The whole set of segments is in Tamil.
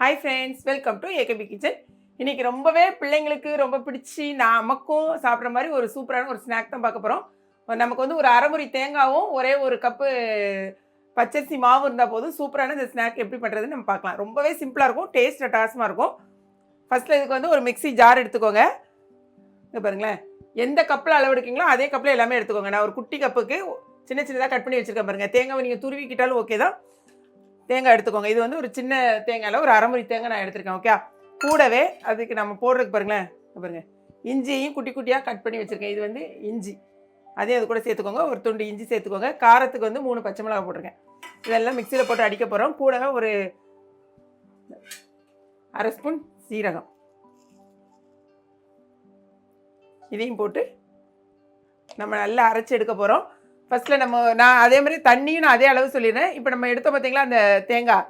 Hi friends welcome to AKP kitchen இன்றைக்கி ரொம்பவே பிள்ளைங்களுக்கு ரொம்ப பிடிச்சி நமக்கும் சாப்பிட்ற மாதிரி ஒரு சூப்பரான ஒரு ஸ்நாக் தான் பார்க்க போகிறோம் நமக்கு வந்து ஒரு அரைமுறி தேங்காவும் ஒரே ஒரு கப்பு பச்சரிசி மாவு இருந்தால் போதும் சூப்பரான இந்த ஸ்நாக் எப்படி பண்ணுறதுன்னு நம்ம பார்க்கலாம். ரொம்பவே சிம்பிளாக இருக்கும் டேஸ்ட் அட்டாசமாக இருக்கும். ஃபஸ்ட்டில் இதுக்கு வந்து ஒரு மிக்ஸி ஜார் எடுத்துக்கோங்க. இங்கே பாருங்களேன் எந்த கப்பில் அளவு எடுக்கீங்களோ அதே கப்பில் எல்லாமே எடுத்துக்கோங்க. நான் ஒரு குட்டி கப்புக்கு சின்ன சின்னதாக கட் பண்ணி வச்சுருக்கேன் பாருங்கள் தேங்காவை நீங்கள் துருவிக்கிட்டாலும் ஓகே தான். தேங்காய் எடுத்துக்கோங்க. இது வந்து ஒரு சின்ன தேங்காயில் ஒரு அரைமுறி தேங்காய் நான் எடுத்திருக்கேன் ஓகே கூடவே அதுக்கு நம்ம போடுறதுக்கு பாருங்களேன். பாருங்கள் பாருங்க. இஞ்சியையும் குட்டி குட்டியாக கட் பண்ணி வச்சுருக்கேன். இது வந்து இஞ்சி. அதையும் அது கூட சேர்த்துக்கோங்க. ஒரு துண்டு இஞ்சி சேர்த்துக்கோங்க. காரத்துக்கு வந்து மூணு பச்சை மிளகா போட்டிருக்கேன். இதெல்லாம் மிக்சியில் போட்டு அடிக்க போகிறோம் கூடவே ஒரு அரை ஸ்பூன் சீரகம். இதையும் போட்டு நம்ம நல்லா அரைச்சி எடுக்க போகிறோம் ஃபஸ்ட்டில் நம்ம நான் அதே மாதிரி தண்ணியும் நான் அதே அளவு சொல்லிடுறேன். இப்போ நம்ம எடுத்தோம் பார்த்தீங்களா அந்த தேங்காய்.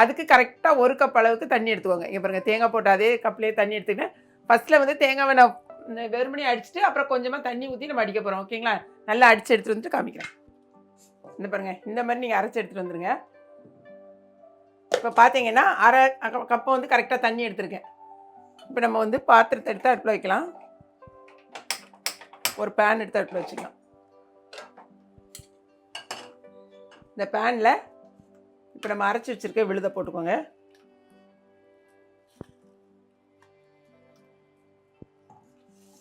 அதுக்கு கரெக்டாக ஒரு கப் அளவுக்கு தண்ணி எடுத்துக்கோங்க. இங்கே பாருங்கள் தேங்காய் போட்டு அதே கப்லேயே தண்ணி எடுத்துக்கிட்டேன். ஃபஸ்ட்டில் வந்து தேங்காவை நான் வெறுமனே அடிச்சுட்டு அப்புறம் கொஞ்சமாக தண்ணி ஊற்றி நம்ம அடிக்க போகிறோம் ஓகேங்களா நல்லா அடித்து எடுத்துகிட்டு வந்துட்டு காமிக்கிறேன். இந்த பாருங்கள் இந்த மாதிரி நீங்கள் அரைச்சி எடுத்துகிட்டு வந்துடுங்க இப்போ பார்த்தீங்கன்னா அரை கப்பை வந்து கரெக்டாக தண்ணி எடுத்துருக்கேன். இப்போ நம்ம வந்து பாத்திரத்தை எடுத்து அடுப்பில் வைக்கலாம். ஒரு பேன் எடுத்து அடுப்பில் வச்சுக்கலாம். இந்த பேனில் இப்போ நம்ம அரைச்சி வச்சுருக்க விழுத போட்டுக்கோங்க.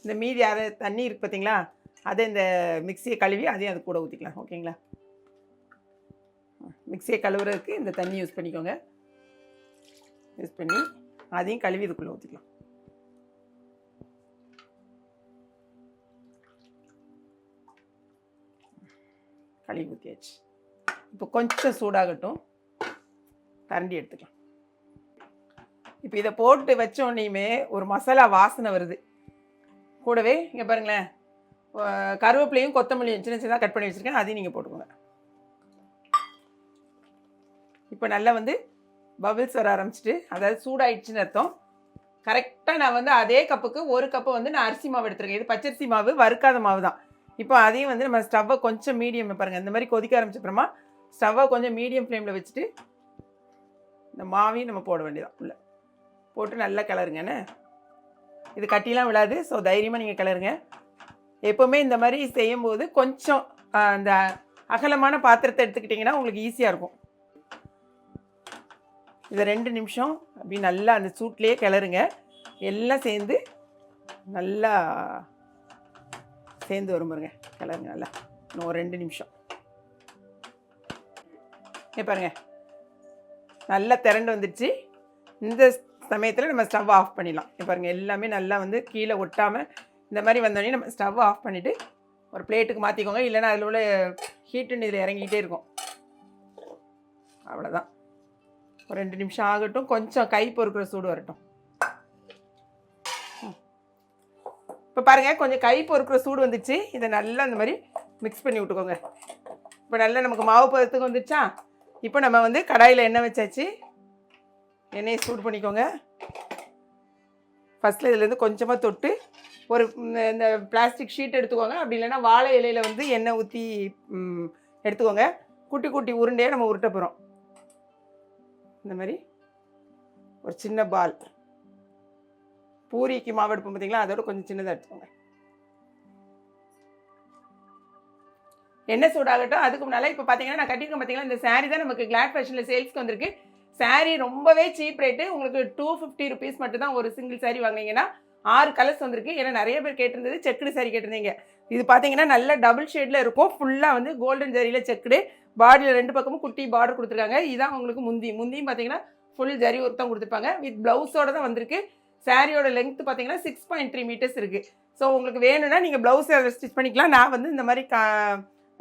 இந்த மீதி அரை தண்ணி இருக்குது பார்த்தீங்களா அதை இந்த மிக்சியை கழுவி அதையும் அது கூட ஊற்றிக்கலாம் ஓகேங்களா? மிக்சியை கழுவுறதுக்கு இந்த தண்ணி யூஸ் பண்ணிக்கோங்க. யூஸ் பண்ணி அதையும் கழுவி இதுக்குள்ளே ஊற்றிக்கலாம் கழுவி ஊற்றியாச்சு இப்போ கொஞ்சம் சூடாகட்டும். கரண்டி எடுத்துக்கலாம். இப்போ இதை போட்டு வச்சோன்னையுமே ஒரு மசாலா வாசனை வருது. கூடவே இங்கே பாருங்களேன் கருவேப்பிலையும் கொத்தமல்லியும் சின்ன சின்னதாக கட் பண்ணி வச்சுருக்கேன். அதையும் நீங்கள் போட்டுக்கோங்க. இப்போ நல்லா வந்து பபிள்ஸ் வர ஆரம்பிச்சிட்டு அதாவது சூடாயிடுச்சுன்னு அர்த்தம். கரெக்டாக நான் வந்து அதே கப்புக்கு ஒரு கப்பு வந்து நான் அரிசி மாவு எடுத்துருக்கேன். இது பச்சரிசி மாவு வறுக்காத மாவு தான். இப்போ அதையும் வந்து நம்ம ஸ்டவ்வை கொஞ்சம் மீடியம் பாருங்கள் இந்த மாதிரி கொதிக்க ஆரம்பிச்சப்புறமா ஸ்டவ்வை கொஞ்சம் மீடியம் ஃப்ளேமில் வச்சுட்டு இந்த மாவையும் நம்ம போட வேண்டியதான் உள்ளே. போட்டு நல்லா கிளறுங்கண்ணே இது கட்டிலாம் விழாது ஸோ தைரியமாக நீங்கள் கிளறுங்க. எப்போவுமே இந்த மாதிரி செய்யும்போது கொஞ்சம் அந்த அகலமான பாத்திரத்தை எடுத்துக்கிட்டிங்கன்னா உங்களுக்கு ஈஸியாக இருக்கும். இதை ரெண்டு நிமிஷம் அப்படி நல்லா அந்த சூட்லேயே கிளறுங்க. எல்லாம் சேர்ந்து நல்லா சேர்ந்து வரும் பாருங்க கிளறுங்க நல்லா. இன்னும் ஒரு ரெண்டு நிமிஷம். இங்க பாருங்கள் நல்லா திரண்டு வந்துடுச்சு. இந்த சமயத்தில் நம்ம ஸ்டவ் ஆஃப் பண்ணிடலாம். இங்க பாருங்கள் எல்லாமே நல்லா வந்து கீழே ஒட்டாமல் இந்த மாதிரி வந்தோடனே நம்ம ஸ்டவ் ஆஃப் பண்ணிவிட்டு ஒரு பிளேட்டுக்கு மாற்றிக்கோங்க இல்லைன்னா அதில் உள்ள ஹீட்டுன்னு இதில் இறங்கிக்கிட்டே இருக்கும். அவ்வளோதான் ஒரு ரெண்டு நிமிஷம் ஆகட்டும். கொஞ்சம் கை பொறுக்கிற சூடு வரட்டும். இப்போ பாருங்கள் கொஞ்சம் கை பொறுக்கிற சூடு வந்துச்சு. இதை நல்லா இந்த மாதிரி மிக்ஸ் பண்ணி விட்டுக்கோங்க. இப்போ நல்லா நமக்கு மாவு பதத்துக்கு வந்துச்சா இப்போ நம்ம வந்து கடாயில் எண்ணெய் வச்சாச்சு. எண்ணெயை சூடு பண்ணிக்கோங்க. ஃபஸ்ட்டில் இதுலேருந்து கொஞ்சமாக தொட்டு ஒரு இந்த பிளாஸ்டிக் ஷீட் எடுத்துக்கோங்க. அப்படி இல்லைன்னா வாழை இலையில் வந்து எண்ணெய் ஊற்றி எடுத்துக்கோங்க. குட்டி குட்டி உருண்டையாக நம்ம உருட்ட போகிறோம் இந்த மாதிரி. ஒரு சின்ன பால் பூரிக்கு மாவு எடுப்போம் பார்த்தீங்களா அதோட கொஞ்சம் சின்னதாக எடுத்துக்கோங்க. என்ன சூடாகட்டும்? அதுக்கு முன்னால் இப்போ பார்த்தீங்கன்னா நான் கட்டியிருக்கேன் பார்த்தீங்கன்னா இந்த saree தான் நமக்கு கிளாட் ஃபேஷனில் சேல்ஸ்க்கு வந்திருக்கு. Saree ரொம்பவே சீப் ரேட்டு உங்களுக்கு டூ ஃபிஃப்டி ருபீஸ் மட்டும் தான் ஒரு சிங்கிள் saree வாங்குனீங்கன்னா ஆறு கலர்ஸ் வந்திருக்கு. ஏன்னா நிறைய பேர் கேட்டிருந்தது செக்குடு சாரி கேட்டிருந்தீங்க. இது பார்த்தீங்கன்னா நல்ல டபுள் ஷேடில் இருக்கும். ஃபுல்லாக வந்து கோல்டன் ஜரியில் செக்குடு. பாடியில் ரெண்டு பக்கமும் குட்டி பார்டர் கொடுத்துருக்காங்க. இதுதான் உங்களுக்கு முந்தி. முந்தியும் பார்த்தீங்கன்னா ஃபுல் ஜரி ஒர்க் தான் கொடுத்துருப்பாங்க. வித் ப்ளவுஸோட தான் வந்திருக்கு. சாரியோட லென்த் பார்த்தீங்கன்னா சிக்ஸ் பாயிண்ட் த்ரீ மீட்டர்ஸ் இருக்குது ஸோ உங்களுக்கு வேணும்னா நீங்கள் ப்ளவுஸ் ஸ்டிச் பண்ணிக்கலாம். நான் வந்து இந்த மாதிரி கா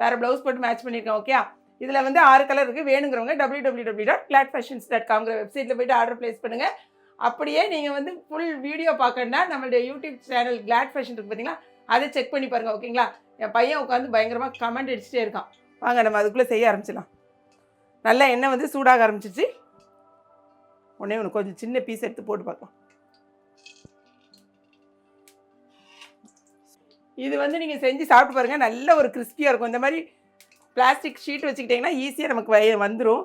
வேறு ப்ளவுஸ் போட்டு மேட்ச் பண்ணியிருக்கேன் ஓகே இதில் வந்து ஆறு கலர் இருக்குது வேணுங்கிறவங்க W W W dot Glad fashions dot காம்ங்கிற வெப்சைட்டில் போய்ட்டு ஆர்டர் ப்ளேஸ் பண்ணுங்கள் அப்படியே நீங்கள் வந்து ஃபுல் வீடியோ பார்க்கணுன்னா நம்மளுடைய யூடியூப் சேனல் கிளாட் ஃபேஷன் இருக்குது பார்த்தீங்களா அதை செக் பண்ணி பாருங்கள் ஓகேங்களா என் பையன் உட்காந்து பயங்கரமாக கமெண்ட் அடிச்சுட்டே இருக்கான். வாங்க நம்ம அதுக்குள்ளே செய்ய ஆரம்பிச்சிடலாம். நல்லா எண்ணெய் வந்து சூடாக ஆரம்பிச்சிச்சு உடனே உனக்கு கொஞ்சம் சின்ன பீஸ் எடுத்து போட்டு பார்க்கலாம். இது வந்து நீங்கள் செஞ்சு சாப்பிட்டு பாருங்கள் நல்ல ஒரு கிறிஸ்பியாக இருக்கும். இந்த மாதிரி பிளாஸ்டிக் ஷீட் வச்சுக்கிட்டிங்கன்னா ஈஸியாக நமக்கு வய வந்துடும்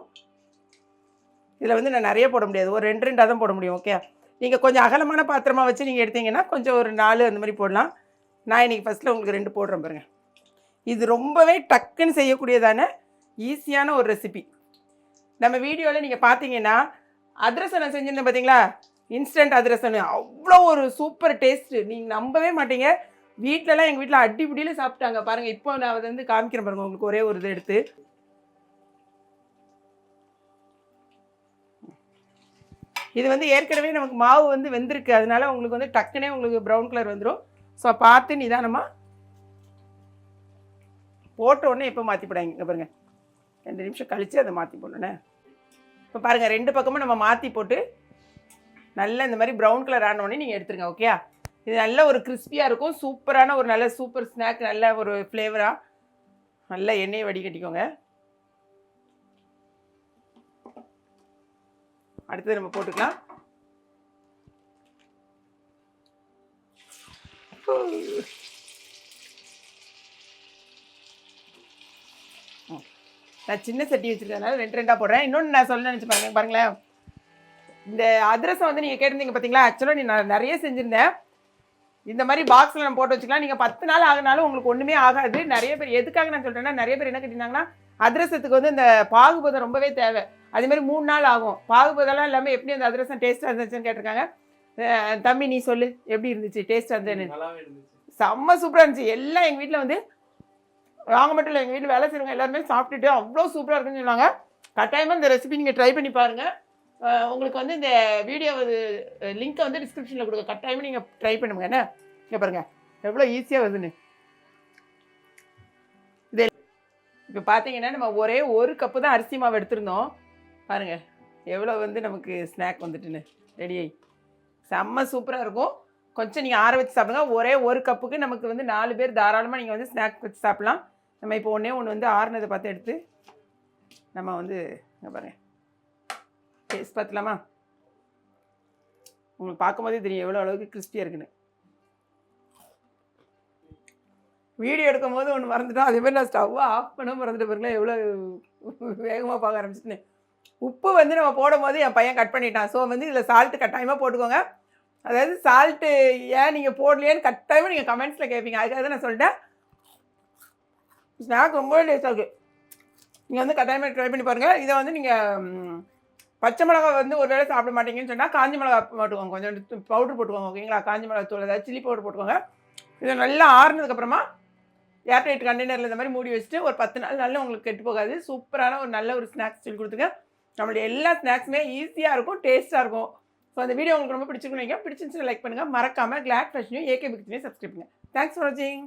இதில் வந்து நான் நிறைய போட முடியாது. ஒரு ரெண்டு ரெண்டாக தான் போட முடியும். ஓகே நீங்கள் கொஞ்சம் அகலமான பாத்திரமாக வச்சு நீங்கள் எடுத்தீங்கன்னா கொஞ்சம் ஒரு நாலு அந்த மாதிரி போடலாம். நான் இன்றைக்கி ஃபஸ்ட்டில் உங்களுக்கு ரெண்டு போடுறேன் பாருங்கள் இது ரொம்பவே டக்குன்னு செய்யக்கூடியதான ஈஸியான ஒரு ரெசிபி நம்ம வீடியோவில் நீங்கள் பார்த்தீங்கன்னா அதிரசம் நான் செஞ்சுருந்தேன் பார்த்தீங்களா இன்ஸ்டன்ட் அதிரசம் அவ்வளோ ஒரு சூப்பர் டேஸ்ட்டு நீங்கள் நம்பவே மாட்டீங்க. வீட்டிலலாம் எங்கள் வீட்டில் அடிப்படியில் சாப்பிட்டாங்க. பாருங்கள் இப்போ நான் அதை வந்து காமிக்கிறேன் பாருங்கள் உங்களுக்கு ஒரே ஒரு இது எடுத்து. இது வந்து ஏற்கனவே நமக்கு மாவு வந்து வெந்திருக்கு. அதனால உங்களுக்கு வந்து டக்குனே உங்களுக்கு ப்ரௌன் கலர் வந்துடும் ஸோ பார்த்து நிதானமாக போட்ட உடனே எப்போ மாற்றி போடாங்க பாருங்கள் ரெண்டு நிமிஷம் கழித்து அதை மாற்றி போடணுண்ணே இப்போ பாருங்கள் ரெண்டு பக்கமும் நம்ம மாற்றி போட்டு நல்லா இந்த மாதிரி ப்ரௌன் கலர் ஆனோடனே நீங்கள் எடுத்துருங்க ஓகேயா இது நல்ல ஒரு கிறிஸ்பியாக இருக்கும். சூப்பரான ஒரு நல்ல சூப்பர் ஸ்நாக் நல்ல ஒரு ஃப்ளேவராக நல்ல எண்ணெயை வடிகட்டிக்கோங்க. அடுத்தது நம்ம போட்டுக்கலாம். நான் சின்ன சட்டி வச்சிருக்கறதுனால ரெண்டு ரெண்டாக போடுறேன். இன்னொன்று நான் சொல்ல நினச்சி பாருங்க பாருங்களேன். இந்த அதிரசம் வந்து நீங்கள் கேட்டிருந்தீங்க பார்த்தீங்களா ஆக்சுவலாக நீ நான் நிறைய செஞ்சுருந்தேன். இந்த மாதிரி பாக்ஸில் நம்ம போட்டு வச்சுக்கலாம். நீங்கள் பத்து நாள் ஆகினாலும் உங்களுக்கு ஒன்றுமே ஆகாது. நிறைய பேர் எதுக்காக நான் சொல்கிறேன்னா நிறைய பேர் என்ன கேட்டிருந்தாங்கன்னா அதிரசத்துக்கு வந்து இந்த பாகுபதம் ரொம்பவே தேவை. அதே மாதிரி மூணு நாள் ஆகும். பாகுபதெல்லாம் இல்லாமல் எப்படி அந்த அதிரசம் டேஸ்ட்டாக இருந்துச்சுன்னு கேட்டிருக்காங்க. தம்பி நீ சொல்லு. எப்படி இருந்துச்சு? டேஸ்ட்டாக இருந்ததுன்னு. செம்ம சூப்பராக இருந்துச்சு. எல்லாம் எங்கள் வீட்டில் வந்து வாங்க மட்டும் இல்லை எங்கள் வீட்டில் வேலை செய்கிறவங்க எல்லாருமே சாப்பிட்டுட்டு அவ்வளோ சூப்பராக இருக்குன்னு சொன்னாங்க. கட்டாயமாக இந்த ரெசிபி நீங்கள் ட்ரை பண்ணி பாருங்கள் உங்களுக்கு வந்து இந்த வீடியோ லிங்க்கை வந்து டிஸ்கிரிப்ஷனில் கொடுக்க கட்டாயமாக நீங்கள் ட்ரை பண்ணுங்க. என்ன? இங்கே பாருங்கள் எவ்வளோ ஈஸியாக வருதுன்னு. இது இப்போ பார்த்தீங்கன்னா நம்ம ஒரே ஒரு கப்பு தான் அரிசி மாவு எடுத்திருந்தோம். பாருங்கள் எவ்வளோ வந்து நமக்கு ஸ்நாக் வந்துட்டுன்னு. ரெடியாகி செம்ம சூப்பராக இருக்கும். கொஞ்சம் நீங்கள் ஆற வச்சு சாப்பிடுங்க. ஒரே ஒரு கப்புக்கு நமக்கு வந்து நாலு பேர் தாராளமாக நீங்கள் வந்து ஸ்நாக் வச்சு சாப்பிட்லாம். நம்ம இப்போ ஒன்றே ஒன்று வந்து ஆறுனதை பார்த்து எடுத்து நம்ம வந்து பாருங்கள் டேஸ்ட் பார்த்துலாமா உங்களுக்கு பார்க்கும்போதே தெரியும் எவ்வளோ அளவுக்கு கிறிஸ்பியாக இருக்குன்னு. வீடியோ எடுக்கும்போது ஒன்று மறந்துட்டோம் அதே மாதிரி நான் ஸ்டவ்வை ஆஃப் பண்ண மறந்துட்டு பாருங்களேன் எவ்வளோ வேகமாக பார்க்க ஆரம்பிச்சிட்டேன் உப்பு வந்து நம்ம போடும்போது என் பையன் கட் பண்ணிட்டான். ஸோ வந்து இதில் சால்ட்டு கட்டாயமாக போட்டுக்கோங்க. அதாவது சால்ட்டு ஏன் நீங்கள் போடலையேன்னு கட்டாயமாக நீங்கள் கமெண்ட்ஸில் கேட்பீங்க அதுக்காக தான் நான் சொல்லிட்டேன். ஸ்நாக் ரொம்ப டேஸ்ட்டாக இருக்குது நீங்கள் வந்து கட்டாயமாக ட்ரை பண்ணி பாருங்கள் இதை வந்து நீங்கள் பச்சை மிளகா வந்து ஒரு வேளை சாப்பிட மாட்டீங்கன்னு சொன்னால் காஞ்சி மிளகா போட்டுக்கோங்க கொஞ்சம் பவுடர் போட்டுக்கோங்க ஓகேங்களா? காஞ்சி மிளகா தூள் ஏதாவது சில்லி பவுடர் போட்டுக்கோங்க இது நல்லா ஆறுனதுக்கப்புறமா ஏர்டைட் கண்டெய்னரில் இந்த மாதிரி மூடி வச்சுட்டு ஒரு பத்து நாள் நல்லா உங்களுக்கு கெட்டு போகாது. சூப்பரான ஒரு நல்ல ஒரு ஸ்நாக்ஸ் சொல்லி கொடுத்துங்க நம்மளுடைய எல்லா ஸ்நாக்ஸுமே ஈஸியாக இருக்கும் டேஸ்ட்டாக இருக்கும். ஸோ அந்த வீடியோ உங்களுக்கு ரொம்ப பிடிச்சிருக்கணும் பிடிச்சிருந்துச்சு லைக் பண்ணுங்கள் மறக்காமல் கிளாட் ஃபேஷனையும் ஏகே பிக்ஸ்னையும் சப்ஸ்கிரைப் பண்ணுங்கள் தேங்க்ஸ் ஃபார் வாட்சிங்